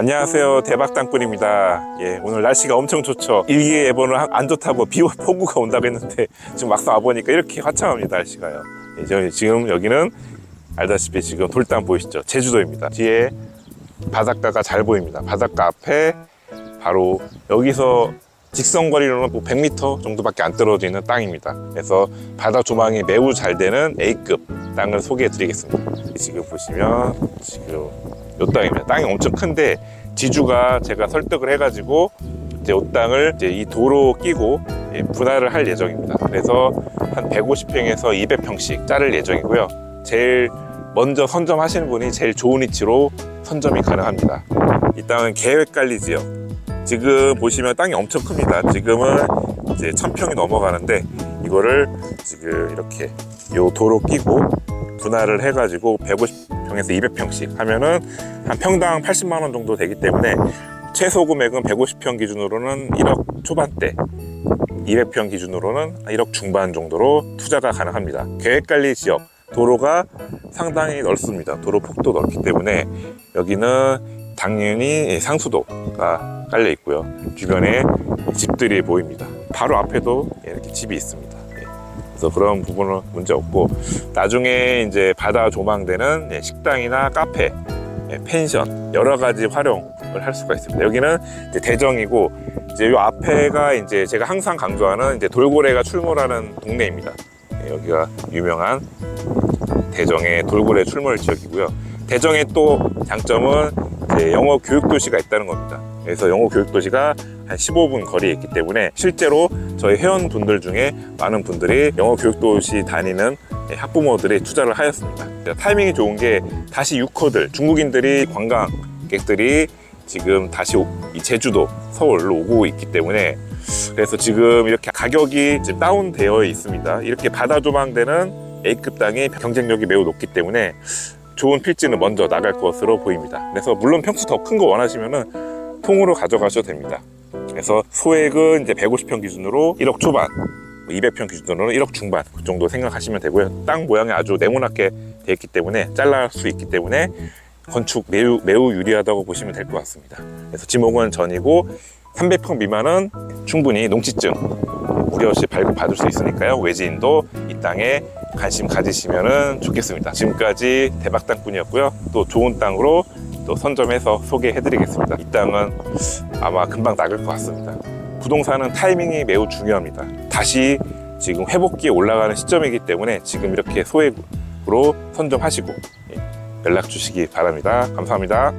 안녕하세요. 대박 땅꾼입니다. 예 오늘 날씨가 엄청 좋죠. 일기예보는 한- 안 좋다고 비 폭우가 온다고 했는데 지금 막상 와보니까 이렇게 화창합니다 날씨가요. 예, 저희 지금 여기는 알다시피 지금 돌담 보이시죠? 제주도입니다. 뒤에 바닷가가 잘 보입니다. 바닷가 앞에 바로 여기서 직선거리로는 뭐 100m 정도밖에 안 떨어져 있는 땅입니다. 그래서 바다 조망이 매우 잘 되는 A급 땅을 소개해 드리겠습니다. 지금 보시면 지금 요 땅입니다. 땅이 엄청 큰데 지주가 제가 설득을 해가지고 이제 요 땅을 이제 이 도로 끼고 예, 분할을 할 예정입니다. 그래서 한 150평에서 200평씩 자를 예정이고요. 제일 먼저 선점하시는 분이 제일 좋은 위치로 선점이 가능합니다. 이 땅은 계획관리 지역 지금 보시면 땅이 엄청 큽니다. 지금은 이제 천 평이 넘어가는데 이거를 지금 이렇게 요 도로 끼고 분할을 해가지고 150평에서 200평씩 하면은 한 평당 80만 원 정도 되기 때문에 최소 금액은 150평 기준으로는 1억 초반대, 200평 기준으로는 1억 중반 정도로 투자가 가능합니다. 계획관리 지역 도로가 상당히 넓습니다. 도로 폭도 넓기 때문에 여기는 당연히 상수도가 깔려 있고요. 주변에 집들이 보입니다. 바로 앞에도 이렇게 집이 있습니다. 예. 그래서 그런 부분은 문제 없고 나중에 이제 바다 조망되는 예, 식당이나 카페, 예, 펜션 여러 가지 활용을 할 수가 있습니다. 여기는 대정이고 이제 요 앞에가 이제 제가 항상 강조하는 이제 돌고래가 출몰하는 동네입니다. 예, 여기가 유명한 대정의 돌고래 출몰 지역이고요. 대정의 또 장점은 영어 교육 도시가 있다는 겁니다. 그래서 영어 교육 도시가 한 15분 거리에 있기 때문에 실제로 저희 회원분들 중에 많은 분들이 영어 교육 도시 다니는 학부모들이 투자를 하였습니다. 타이밍이 좋은 게 다시 유커들 중국인들이 관광객들이 지금 다시 제주도 서울로 오고 있기 때문에 그래서 지금 이렇게 가격이 지금 다운되어 있습니다. 이렇게 바다 조망되는 A급 땅이 경쟁력이 매우 높기 때문에 좋은 필지는 먼저 나갈 것으로 보입니다. 그래서 물론 평수 더 큰 거 원하시면은 통으로 가져가셔도 됩니다. 그래서 소액은 이제 150평 기준으로 1억 초반, 200평 기준으로는 1억 중반 그 정도 생각하시면 되고요. 땅 모양이 아주 네모나게 돼 있기 때문에 잘라 수 있기 때문에 건축 매우 매우 유리하다고 보시면 될 것 같습니다. 그래서 지목은 전이고 300평 미만은 충분히 농지증 우려 없이 발급 받을 수 있으니까요. 외지인도 이 땅에 관심 가지시면 좋겠습니다. 지금까지 대박 땅꾼이었고요. 또 좋은 땅으로 또 선점해서 소개해드리겠습니다. 이 땅은 아마 금방 나갈 것 같습니다. 부동산은 타이밍이 매우 중요합니다. 다시 지금 회복기에 올라가는 시점이기 때문에 지금 이렇게 소액으로 선점하시고 예, 연락 주시기 바랍니다. 감사합니다.